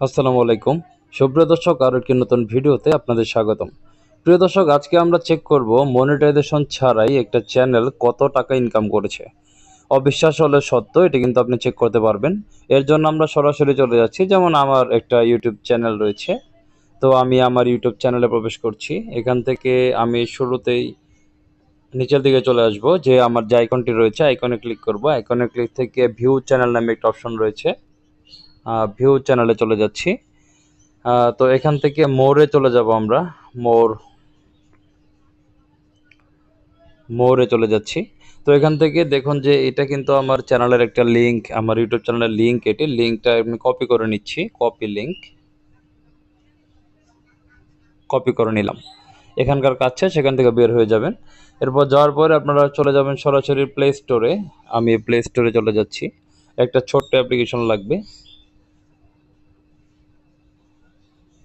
আসসালামু আলাইকুম। সুপ্রিয় দর্শক, আরও একটি নতুন ভিডিওতে আপনাদের স্বাগতম। প্রিয় দর্শক, আজকে আমরা চেক করব মনিটাইজেশন ছাড়াই একটা চ্যানেল কত টাকা ইনকাম করেছে। অবিশ্বাস হলে সত্য, এটা কিন্তু আপনি চেক করতে পারবেন। এর জন্য আমরা সরাসরি চলে যাচ্ছি। যেমন আমার একটা ইউটিউব চ্যানেল রয়েছে। তো আমি আমার ইউটিউব চ্যানেলে প্রবেশ করছি। এখান থেকে আমি শুরুতেই নিচের দিকে চলে আসব। যে আমার যে আইকনটি রয়েছে আইকনে ক্লিক করব। আইকনে ক্লিক থেকে ভিউ চ্যানেল নামে একটা অপশন রয়েছে। ভিউ চ্যানেলে চলে যাচ্ছি। তো এখান থেকে মোরে চলে যাব আমরা। মোর মোরে চলে যাচ্ছি। তো এখান থেকে দেখুন যে এটা কিন্তু আমার চ্যানেলের একটা লিঙ্ক আমার ইউটিউব চ্যানেলের লিঙ্ক এটি। লিঙ্কটা আমি কপি করে নিচ্ছি। কপি লিঙ্ক কপি করে নিলাম। এখানকার কাজ কাছে সেখান থেকে বের হয়ে যাবেন। এরপর যাওয়ার পরে আপনারা চলে যাবেন সরাসরি প্লে স্টোরে আমি প্লে স্টোরে চলে যাচ্ছি। একটা ছোট্ট অ্যাপ্লিকেশন লাগবে।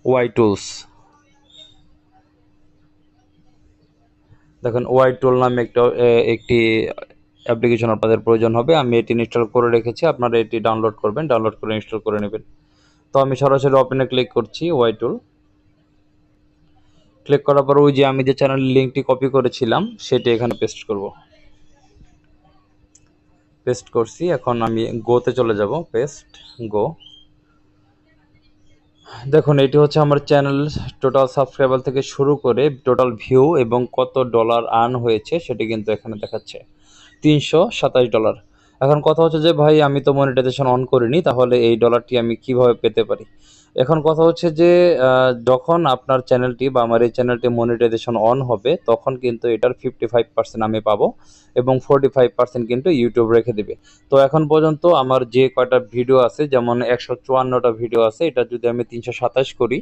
ওয়াই টুলস দেখেন ওয়াই টুল নামে একটা একটি অ্যাপ্লিকেশন আপনাদের প্রয়োজন হবে। আমি এটি ইনস্টল করে রেখেছি। আপনারা এটি ডাউনলোড করবেন ডাউনলোড করে ইনস্টল করে নেবেন। তো আমি সরাসরি ওপেনে ক্লিক করছি ওয়াই টুল ক্লিক করার পর ওই যে আমি যে চ্যানেলের লিঙ্কটি কপি করেছিলাম, সেটি এখানে পেস্ট করব। পেস্ট করছি। এখন আমি গোতে চলে যাব। পেস্ট গো দেখুন, এটি হচ্ছে আমার চ্যানেল টোটাল সাবস্ক্রাইবার থেকে শুরু করে টোটাল ভিউ এবং কত ডলার আর্ন হয়েছে সেটি কিন্তু এখানে দেখাচ্ছে। তিনশো সাতাশ ডলার এখন কথা হচ্ছে যে, ভাই, আমি তো মনিটাইজেশন অন করিনি, তাহলে এই ডলারটি আমি কীভাবে পেতে পারি? এখন কথা হচ্ছে যে যখন আপনার চ্যানেলটি বা আমার এই চ্যানেলটি মনিটাইজেশন অন হবে, তখন কিন্তু এটার ফিফটি ফাইভ পার্সেন্ট আমি পাবো এবং ফোরটি ফাইভ পার্সেন্ট কিন্তু ইউটিউব রেখে দিবে। তো এখন পর্যন্ত আমার যে কয়টা ভিডিও আছে, যেমন একশো চুয়ান্নটা ভিডিও আছে, এটা যদি আমি তিনশো সাতাশ করি,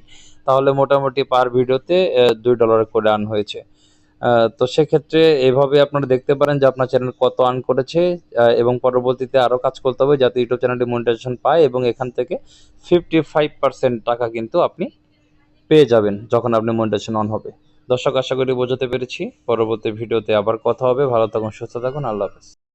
তাহলে মোটামুটি পার ভিডিওতে দুই ডলার করে আর্ন হয়েছে। তো সেক্ষেত্রে এভাবে আপনারা দেখতে পারেন যে আপনার চ্যানেল কত আর্ন করেছে এবং পরবর্তীতে আরও কাজ করতে হবে যাতে ইউটিউব চ্যানেলটি মনিটাইজেশন পায় এবং এখান থেকে ফিফটি ফাইভ পার্সেন্ট টাকা কিন্তু আপনি পেয়ে যাবেন যখন আপনি মনিটাইজেশন অন হবে। দর্শক, আশা করি বোঝাতে পেরেছি। পরবর্তী ভিডিওতে আবার কথা হবে। ভালো থাকুন, সুস্থ থাকুন। আল্লাহ হাফেজ।